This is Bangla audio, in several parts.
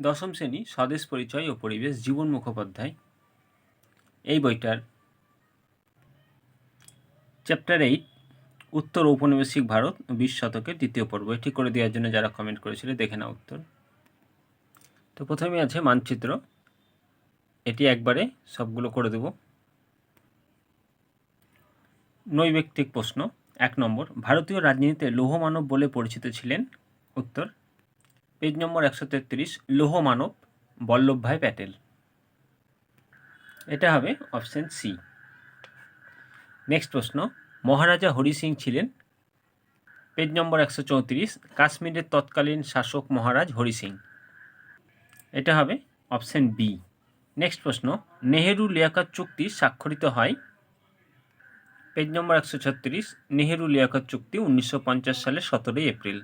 দশম শ্রেণি, স্বদেশ পরিচয় ও পরিবেশ, জীবন মুখোপাধ্যায়। এই বইটার চ্যাপ্টার এইট উত্তর ঔপনিবেশিক ভারত, বিশ শতকের দ্বিতীয় পর্ব। এটি করে দেওয়ার জন্য যারা কমেন্ট করেছিল, দেখে না উত্তর। তো প্রথমে আছে মানচিত্র। এটি একবারে সবগুলো করে দেব। নৈবেক্তিক প্রশ্ন, এক নম্বর, ভারতীয় রাজনীতিতে লৌহ মানব বলে পরিচিত ছিলেন? উত্তর পেজ নম্বর একশো তেত্রিশ, লৌহ মানব বল্লভভাই প্যাটেল। এটা হবে অপশান সি। নেক্সট প্রশ্ন, মহারাজা হরি সিং ছিলেন? পেজ নম্বর একশো চৌত্রিশ, কাশ্মীরের তৎকালীন শাসক মহারাজ হরি সিং। এটা হবে অপশান বি। নেক্সট প্রশ্ন, নেহেরু লিয়াকত চুক্তি স্বাক্ষরিত হয়? পেজ নম্বর একশো ছত্রিশ, নেহেরু লিয়াকত চুক্তি উনিশশো পঞ্চাশ সালের সতেরোই এপ্রিল।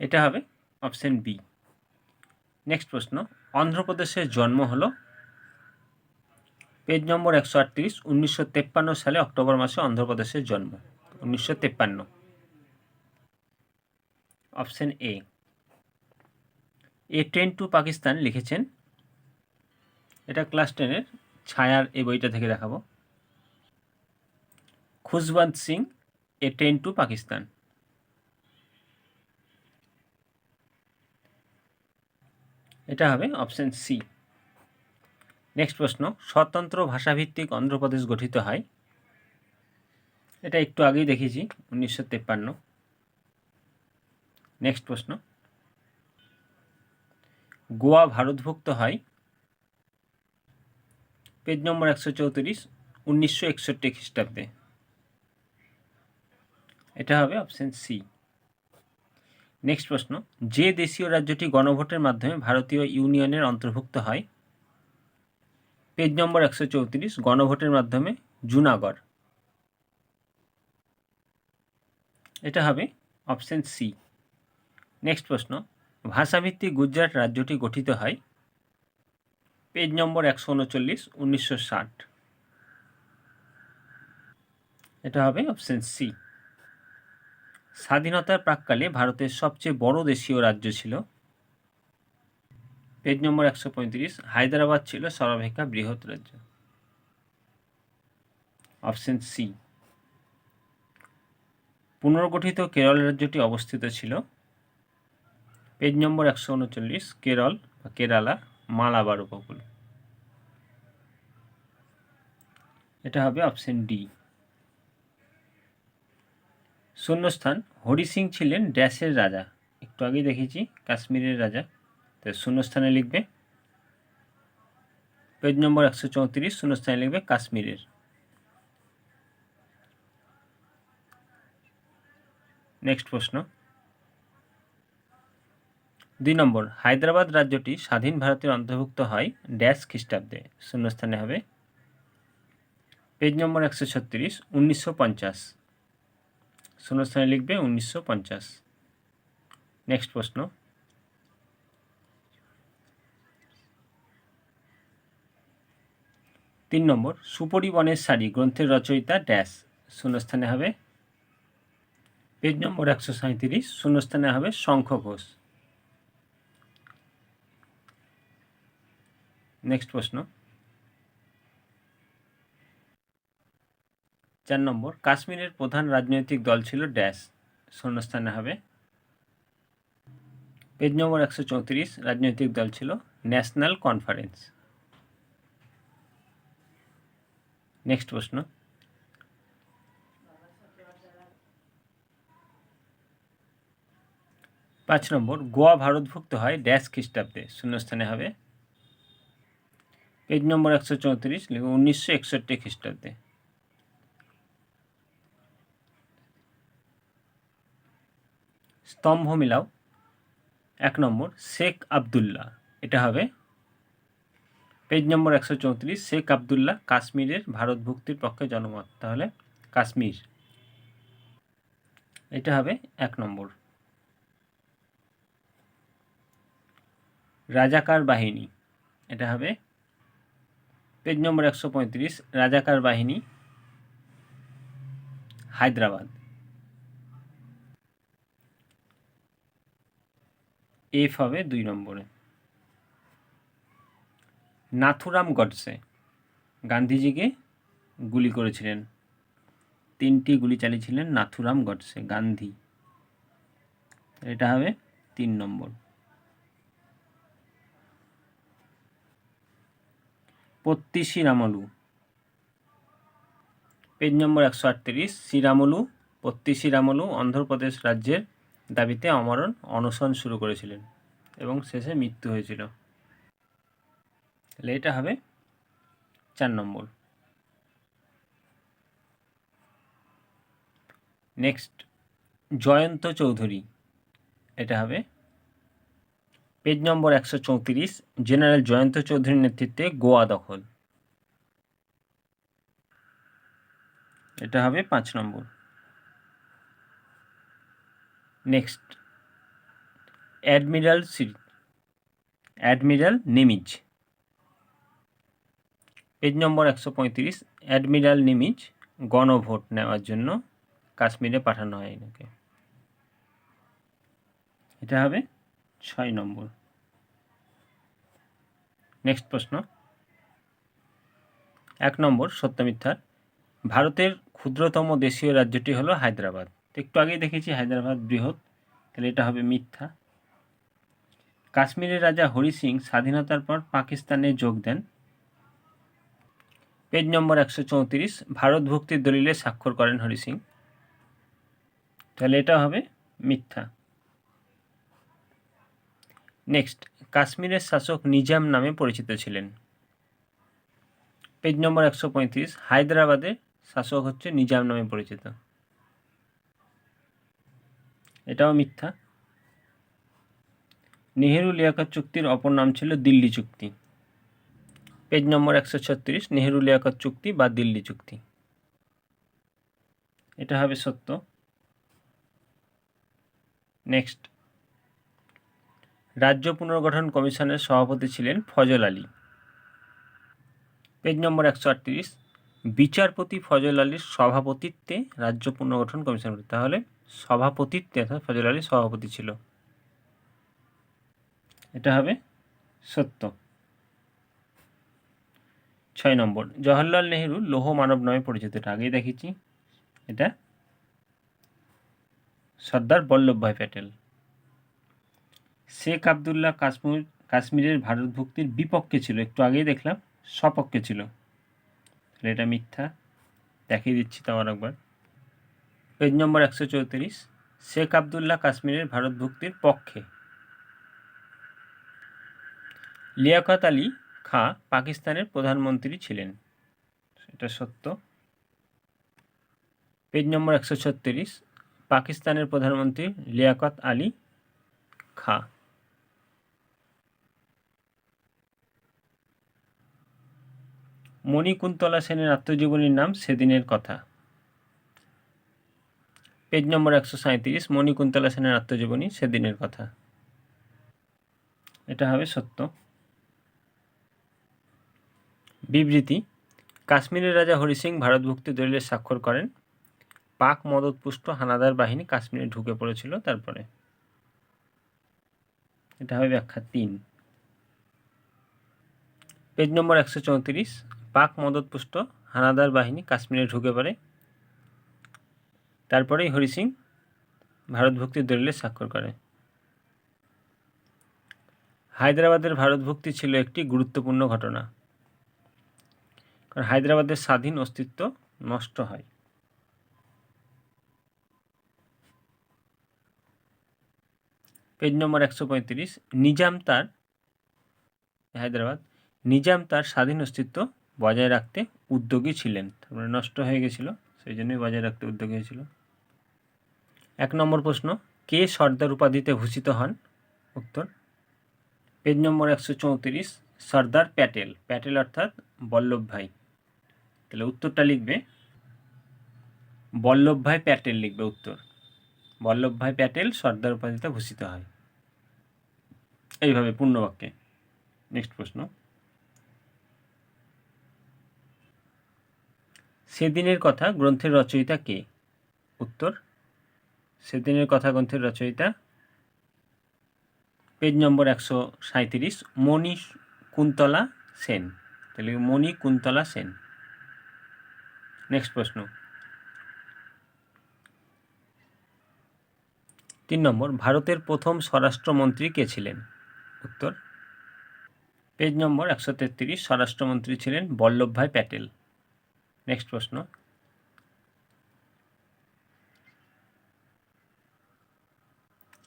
এটা হবে অপশান বি। নেক্সট প্রশ্ন, অন্ধ্রপ্রদেশের জন্ম হলো পেজ নম্বর একশো আটত্রিশ, উনিশশো তেপ্পান্ন সালে অক্টোবর মাসে অন্ধ্রপ্রদেশের জন্ম, উনিশশো তেপ্পান্ন। Option A a train to Pakistan লিখেছেন। এটা ক্লাস টেনের ছায়ার এই বইটা থেকে দেখাবো। Khushwant Singh, a train to Pakistan. এটা হবে অপশান সি নেক্সট প্রশ্ন, স্বতন্ত্র ভাষাভিত্তিক অন্ধ্রপ্রদেশ গঠিত হয়। এটা একটু আগেই দেখেছি, উনিশশো তেপ্পান্ন। নেক্সট প্রশ্ন, গোয়া ভারতভুক্ত হয় পেজ নম্বর একশো চৌত্রিশ, উনিশশো একষট্টি খ্রিস্টাব্দে। এটা হবে অপশান সি নেক্সট প্রশ্ন, যে দেশীয় রাজ্যটি গণভোটের মাধ্যমে ভারতীয় ইউনিয়নের অন্তর্ভুক্ত হয়? পেজ নম্বর একশো চৌত্রিশ, গণভোটের মাধ্যমে জুনাগড়। এটা হবে অপশান সি। নেক্সট প্রশ্ন, ভাষাভিত্তিক গুজরাট রাজ্যটি গঠিত হয়? পেজ নম্বর একশো উনচল্লিশ, উনিশশো ষাট। এটা হবে অপশান সি। স্বাধীনতার প্রাককালে ভারতের সবচেয়ে বড় দেশীয় রাজ্য ছিল। পেজ নম্বর একশো পঁয়ত্রিশ, হায়দ্রাবাদ ছিল সর্বাপেক্ষা বৃহৎ রাজ্য। Option C. পুনর্গঠিত কেরল রাজ্যটি অবস্থিত ছিল। পেজ নম্বর একশো উনচল্লিশ, কেরল বা কেরালা, মালাবার উপকূল। এটা হবে অপশন ডি। শূন্যস্থান, হরি সিং ছিলেন ড্যাশের রাজা। একটু আগেই দেখেছি, কাশ্মীরের রাজা। তো শূন্যস্থানে লিখবে পেজ নম্বর একশো চৌত্রিশ, শূন্যস্থানে লিখবে কাশ্মীরের। নেক্সট প্রশ্ন। দুই নম্বর, হায়দ্রাবাদ রাজ্যটি স্বাধীন ভারতের অন্তর্ভুক্ত হয় ড্যাশ খ্রিস্টাব্দে। শূন্যস্থানে হবে পেজ নম্বর একশো ছত্রিশ, উনিশশো পঞ্চাশ। শূন্যস্থানে লিখবে উনিশশো পঞ্চাশ। নেক্সট প্রশ্ন। তিন নম্বর সুপরিবনের শাড়ি গ্রন্থের রচয়িতা ড্যাশ শূন্যস্থানে হবে। পেজ নম্বর একশো সাঁত্রিশ শূন্যস্থানে হবে শঙ্খ ঘোষ। নেক্সট প্রশ্ন। চার নম্বর, কাশ্মীরের প্রধান রাজনৈতিক দল ছিল ড্যাশ। শূন্যস্থানে হবে। পেজ নম্বর একশো চৌত্রিশ, রাজনৈতিক দল ছিল ন্যাশনাল কনফারেন্স। নেক্সট প্রশ্ন। পাঁচ নম্বর, গোয়া ভারতভুক্ত হয় ড্যাশ খ্রিস্টাব্দে। শূন্যস্থানে হবে। পেজ নম্বর একশো চৌত্রিশ, উনিশশো একষট্টি খ্রিস্টাব্দে। স্তম্ভ মিলাও। এক নম্বর, শেখ আবদুল্লাহ। এটা হবে পেজ নম্বর একশো চৌত্রিশ, শেখ আবদুল্লাহ কাশ্মীরের ভারতভুক্তির পক্ষে জনমত। তাহলে কাশ্মীর। এটা হবে এক নম্বর। রাজাকার বাহিনী। এটা হবে পেজ নম্বর একশো পঁয়ত্রিশ, রাজাকার বাহিনী, হায়দ্রাবাদ। এফ হবে দুই নম্বরে। নাথুরাম গডসে গান্ধীজিকে গুলি করেছিলেন। তিনটি গুলি চালিয়েছিলেন নাথুরাম গডসে, গান্ধী। এটা হবে তিন নম্বর। পত্তি শ্রীরামলু পেজ নম্বর একশো আটত্রিশ, শ্রীরামলু পত্তি শ্রীরামলু অন্ধ্রপ্রদেশ রাজ্যের দাবিতে অমরণ অনশন শুরু করেছিলেন এবং শেষে মৃত্যু হয়েছিল। তাহলে এটা হবে চার নম্বর। নেক্সট, জয়ন্ত চৌধুরী। এটা হবে পেজ নম্বর একশো চৌত্রিশ, জেনারেল জয়ন্ত চৌধুরীর নেতৃত্বে গোয়া দখল। এটা হবে পাঁচ number. Next. Admiral C, admiral Nimitz. Page number একশো পঁয়ত্রিশ, অ্যাডমিরাল নিমিজ, গণভোট নেওয়ার জন্য কাশ্মীরে পাঠানো হয় এনাকে এটা হবে ছয় নম্বর। নেক্সট প্রশ্ন। এক নম্বর, সত্য মিথ্যার ভারতের ক্ষুদ্রতম দেশীয় রাজ্যটি হলো হায়দ্রাবাদ। একটু আগেই দেখেছি হায়দ্রাবাদ বৃহৎ, তাহলে এটা হবে মিথ্যা। কাশ্মীরের রাজা হরি সিং স্বাধীনতার পর পাকিস্তানে যোগ দেন। পেজ নম্বর একশো চৌত্রিশ, ভারত ভক্তির দলিলে স্বাক্ষর করেন হরি সিং। তাহলে এটা হবে মিথ্যা। নেক্সট, কাশ্মীরের শাসক নিজাম নামে পরিচিত ছিলেন। পেজ নম্বর একশো পঁয়ত্রিশ হায়দ্রাবাদের শাসক হচ্ছে নিজাম নামে পরিচিত। এটাও মিথ্যা। নেহেরু লিয়াকত চুক্তির অপর নাম ছিল দিল্লি চুক্তি। পেজ নম্বর একশো ছত্রিশ, নেহেরু লিয়াকত চুক্তি বা দিল্লি চুক্তি। এটা হবে সত্য। নেক্সট। রাজ্য পুনর্গঠন কমিশনের সভাপতি ছিলেন ফজল আলী। পেজ নম্বর একশো আটত্রিশ, বিচারপতি ফজল আলীর সভাপতিত্বে রাজ্য পুনর্গঠন কমিশন তাহলে সভাপতিত্বে, অর্থাৎ ফজল আলী সভাপতি ছিল। এটা হবে সত্য। ছয় নম্বর, জওহরলাল নেহেরু লৌহ মানব নামে পরিচিত। এটা আগেই দেখেছি। এটা সর্দার বল্লভভাই প্যাটেল। শেখ আবদুল্লাহ কাশ্মীর, কাশ্মীরের ভারত ভারতভুক্তির বিপক্ষে ছিল। একটু আগেই দেখলাম সপক্ষে ছিল। তাহলে এটা মিথ্যা। দেখিয়ে দিচ্ছি তো আমার একবার। পেজ নম্বর একশো চৌত্রিশ, শেখ আবদুল্লাহ কাশ্মীরের ভারতভুক্তির পক্ষে। লিয়াকত আলী খাঁ পাকিস্তানের প্রধানমন্ত্রী ছিলেন। এটা সত্য। পেজ নম্বর একশো ছত্রিশ, পাকিস্তানের প্রধানমন্ত্রী লিয়াকত আলী খাঁ। মণিকুন্তলা সেনের আত্মজীবনীর নাম সেদিনের কথা। পেজ নম্বর একশো সাঁত্রিশ মণিকুন্তলা সেনের আত্মজীবনী, সেদিনের কথা। এটা হবে সত্য। বিবৃতি, কাশ্মীরের রাজা হরি সিং ভারতভুক্তি দলিলে স্বাক্ষর করেন। পাক মদতপুষ্ট হানাদার বাহিনী কাশ্মীরে ঢুকে পড়েছিল তারপরে। এটা হবে ব্যাখ্যা তিন। পেজ নম্বর একশো চৌত্রিশ, পাক মদতপুষ্ট হানাদার বাহিনী কাশ্মীরে ঢুকে পড়ে। তারপরেই হরি সিং ভারতভুক্তির দলিলে স্বাক্ষর করে। হায়দ্রাবাদের ভারতভুক্তি ছিল একটি গুরুত্বপূর্ণ ঘটনা। কারণ হায়দ্রাবাদের স্বাধীন অস্তিত্ব নষ্ট হয়। পেজ নম্বর একশো পঁয়ত্রিশ, নিজাম তার হায়দ্রাবাদ, নিজাম তার স্বাধীন অস্তিত্ব বজায় রাখতে উদ্যোগী ছিলেন। তারপরে নষ্ট হয়ে গেছিল, সেই জন্যই বজায় রাখতে উদ্যোগী হয়েছিল। এক নম্বর প্রশ্ন, কে সর্দার উপাধিতে ভূষিত হন? উত্তর, পেজ নম্বর একশো চৌত্রিশ, সর্দার প্যাটেল। প্যাটেল অর্থাৎ বল্লভ ভাই। তাহলে উত্তরটা লিখবে বল্লভভাই প্যাটেল লিখবে উত্তর। বল্লভভাই প্যাটেল সর্দার উপাধিতে ভূষিত হয়। এইভাবে পূর্ণবাক্যে নেক্সট প্রশ্ন, সেদিনের কথা গ্রন্থের রচয়িতা কে? উত্তর সেদিনের কথা গ্রন্থের রচয়িতা। পেজ নম্বর একশো সাঁইত্রিশ, মণি কুন্তলা সেন। তাহলে মণি কুন্তলা সেন। নেক্সট প্রশ্ন। তিন নম্বর, ভারতের প্রথম স্বরাষ্ট্রমন্ত্রী কে ছিলেন? উত্তর। পেজ নম্বর একশো তেত্রিশ, স্বরাষ্ট্রমন্ত্রী ছিলেন বল্লভভাই প্যাটেল। নেক্সট প্রশ্ন।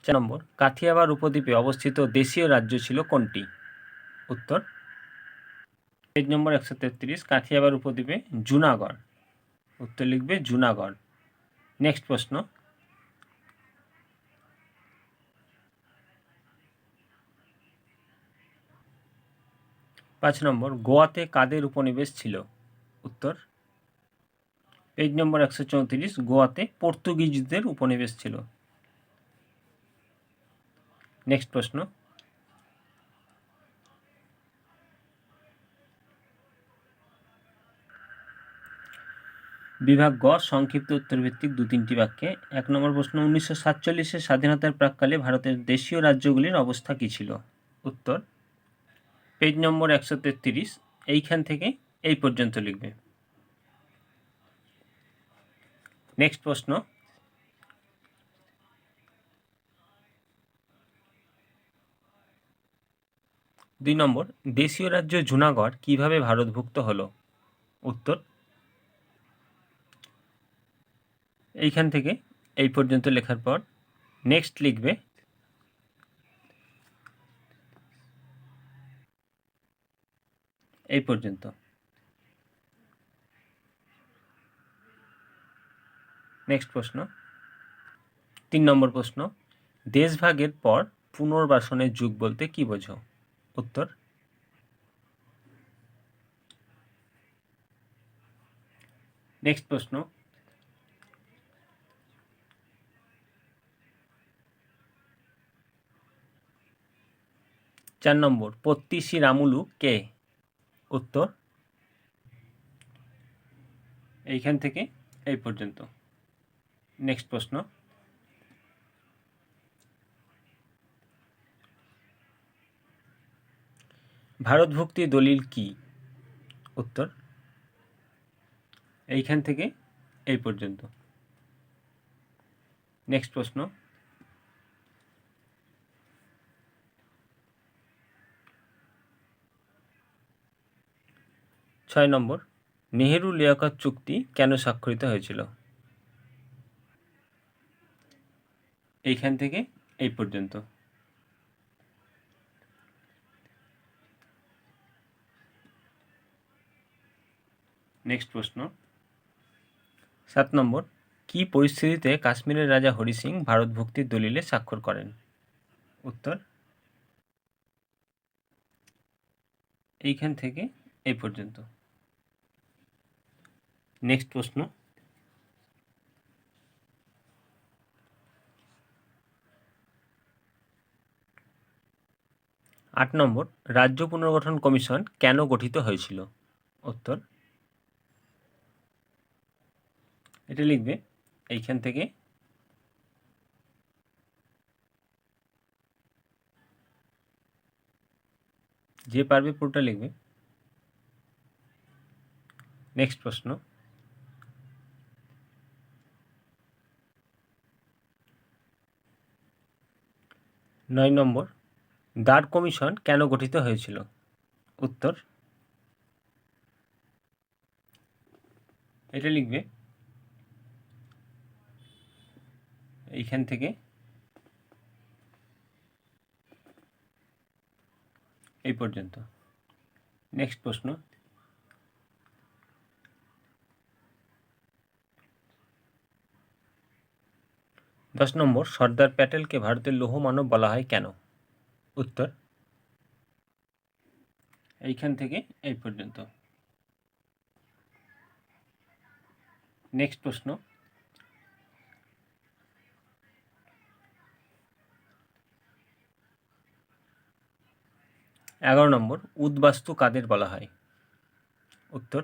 চার নম্বর কাথিয়াবার উপদ্বীপে অবস্থিত দেশীয় রাজ্য ছিল কোনটি? উত্তর পেজ নম্বর একশো তেত্রিশ কাথিয়াবার উপদ্বীপে জুনাগড়। উত্তর লিখবে জুনাগড়। নেক্সট প্রশ্ন। পাঁচ নম্বর, গোয়াতে কাদের উপনিবেশ ছিল? উত্তর পেজ নম্বর একশো চৌত্রিশ, গোয়াতে পর্তুগিজদের উপনিবেশ ছিল। নেক্সট প্রশ্ন। বিভাগ গ, সংক্ষিপ্ত উত্তরভিত্তিক দু তিনটি বাক্যে। এক নম্বর প্রশ্ন, উনিশশো সাতচল্লিশের স্বাধীনতার প্রাককালে ভারতের দেশীয় রাজ্যগুলির অবস্থা কী ছিল? উত্তর, পেজ নম্বর একশো তেত্রিশ। এইখান থেকে এই পর্যন্ত লিখবে। নেক্সট প্রশ্ন দুই নম্বর, দেশীয় রাজ্য জুনাগড় কীভাবে ভারতভুক্ত হলো? উত্তর, এইখান থেকে এই পর্যন্ত লেখার পর নেক্সট লিখবে, এই পর্যন্ত। নেক্সট প্রশ্ন, তিন নম্বর প্রশ্ন, দেশভাগের পর পুনর্বাসনের যুগ বলতে কি বোঝো? উত্তর? নেক্সট প্রশ্ন। চার নম্বর পত্তিসি রামুলু কে? উত্তর। এইখান থেকে এই পর্যন্ত। নেক্সট প্রশ্ন। ভারতভুক্তি দলিল কি? উত্তর, এইখান থেকে এই পর্যন্ত। নেক্সট প্রশ্ন। ছয় নম্বর, নেহেরু লিয়াকত চুক্তি কেন স্বাক্ষরিত হয়েছিল? এইখান থেকে এই পর্যন্ত। নেক্সট প্রশ্ন। সাত নম্বর, কি পরিস্থিতিতে কাশ্মীরের রাজা হরি সিং ভারত ভক্তির দলিলে স্বাক্ষর করেন? উত্তর, এইখান থেকে এই পর্যন্ত। নেক্সট প্রশ্ন, আট নম্বর, রাজ্য পুনর্গঠন কমিশন কেন গঠিত হয়েছিল? উত্তর এটা লিখবে এইখান থেকে। যে পারবে পুরোটা লিখবে। নেক্সট প্রশ্ন। নয় নম্বর, দ্বার কমিশন কেন গঠিত হয়েছিল? উত্তর। এটা লিখবে এইখান থেকে। এই পর্যন্ত। নেক্সট প্রশ্ন। দশ নম্বর, সর্দার প্যাটেলকে ভারতের লৌহ মানব বলা হয় কেন? উত্তর। এইখান থেকে এই পর্যন্ত। নেক্সট প্রশ্ন। এগারো নম্বর, উদ্বাস্তু কাদের বলা হয়? উত্তর,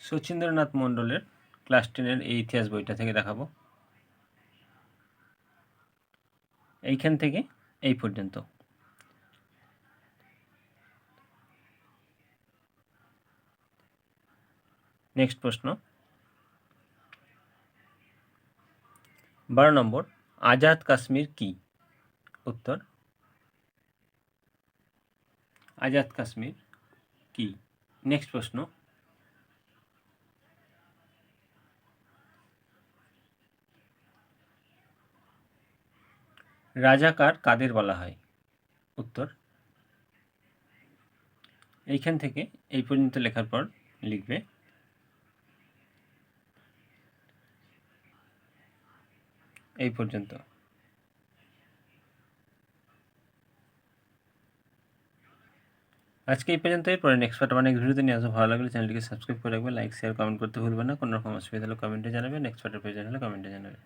শচীন্দ্রনাথ মণ্ডলের ক্লাস টেনের এই ইতিহাস বইটা থেকে দেখাবো। এইখান থেকে এই পর্যন্ত। নেক্সট প্রশ্ন। বারো নম্বর, আজাদ কাশ্মীর কি? উত্তর আজাদ কাশ্মীর কি? নেক্সট প্রশ্ন। রাজাকার কাদের বলা হয়? উত্তর। এইখান থেকে এই পর্যন্ত লেখার পর লিখবে। এই পর্যন্ত। আজকে এই পর্যন্তই। পরে নেক্সট পার্ট অনেক ভিডিওতে নিয়ে আসব। ভালো লাগলে চ্যানেলটিকে সাবস্ক্রাইব করে রাখবে লাইক শেয়ার কমেন্ট করতে ভুলবে না। কোনো রকম অসুবিধা হলে কমেন্টে জানাবে। নেক্সট পার্টের প্রয়োজন হলে কমেন্টে জানাবে।